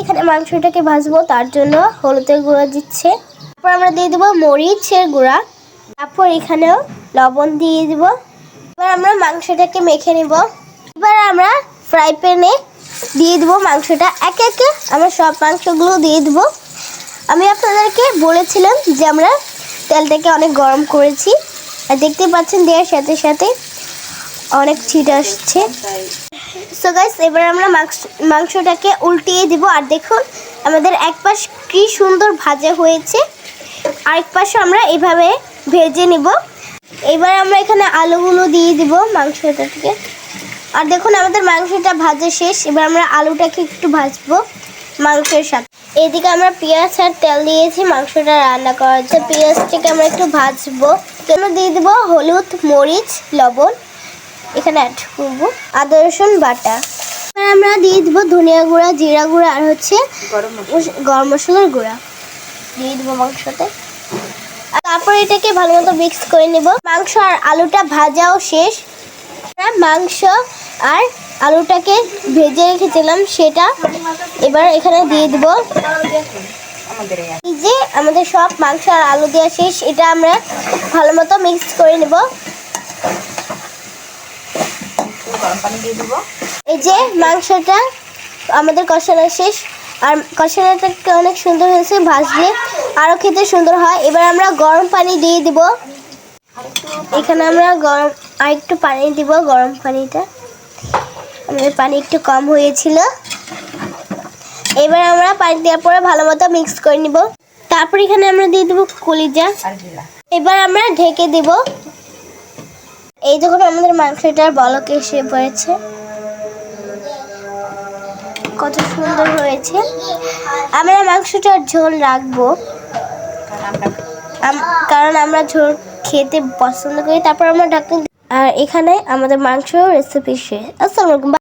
এখানে মাংসটাকে ভাজবো, তার জন্য হলুদের গুঁড়া দিচ্ছে। তারপর আমরা দিয়ে দেবো মরিচের গুঁড়া। তারপর এখানেও লবণ দিয়ে দিব। এবার আমরা মাংসটাকে মেখে নিব। এবার আমরা ফ্রাই প্যানে দিয়ে দেবো মাংসটা। একে একে আমরা সব মাংসগুলো দিয়ে দেবো। আমি আপনাদেরকে বলেছিলাম যে আমরা তেলটাকে অনেক গরম করেছি। আর দেখতে পাচ্ছেন দেওয়ার সাথে সাথে অনেক ছিট আসছে। সো গাইস এবার আমরা মাংস- মাংসটাকে উল্টিয়ে দিব। আর দেখুন, আমাদের এক পাশ কি সুন্দর ভাজা হয়েছে। আরেক পাশে আমরা এভাবে ভেজে নিব। এবার আমরা এখানে আলুগুলো দিয়ে দিব মাংসটাকে। আর দেখুন, আমাদের মাংসটা ভাজা শেষ। এবার আমরা আলুটাকে একটু ভাজবো মাংসের সাথে। এদিকে আমরা পেঁয়াজ আর তেল দিয়েছি মাংসটা রান্না করার জন্য। পেঁয়াজটাকে আমরা একটু ভাজবো। কেন দিয়ে দিব হলুদ, মরিচ, লবণ। এখানে অ্যাড করব। আদা রসুন বাটা। এবার আমরা দিয়ে দিব ধনিয়া গুঁড়া জিরা গুঁড়া আর হচ্ছে গরম মশলার গুঁড়া। দিয়ে দিব মাংসতে। তারপর এটাকে ভালো মতো মিক্স করে নেব। মাংস আর আলুটা ভাজাও শেষ। মাংস আর আলুটাকে ভেজে রেখেছিলাম সেটা এবার এখানে দিয়ে দিব। এই যে আমাদের সব মাংস আর আলু দেওয়া শেষ এটা আমরা ভালো মতো মিক্স করে নেব। গরম পানি দিয়ে দেবো। এই যে মাংসটা আমাদের কষানো শেষ। আর কষানোটাকে অনেক সুন্দর হয়েছে ভাজলে আরও খেতে সুন্দর হয়। এবার আমরা গরম পানি দিয়ে দিব। এখানে আমরা গরম আর একটু পানি দিব গরম পানিটা। আমাদের পানি একটু কম হয়েছিল। এবার আমরা পানি দেওয়ার পরে ভালো মতো মিক্স করে নিব। তারপর এখানে আমরা দিয়ে দেবো কলিজা। এবার আমরা ঢেকে দেব। এই দেখুন, আমাদের মাংসটার বলক এসে পড়েছে। কত সুন্দর হয়েছে। আমরা মাংসটার ঝোল রাখব। কারণ আমরা ঝোল খেতে পছন্দ করি, তারপর আমরা ডাক্তার আর এখানে আমাদের মাংস রেসিপি শেষ। আসসালামু আলাইকুম।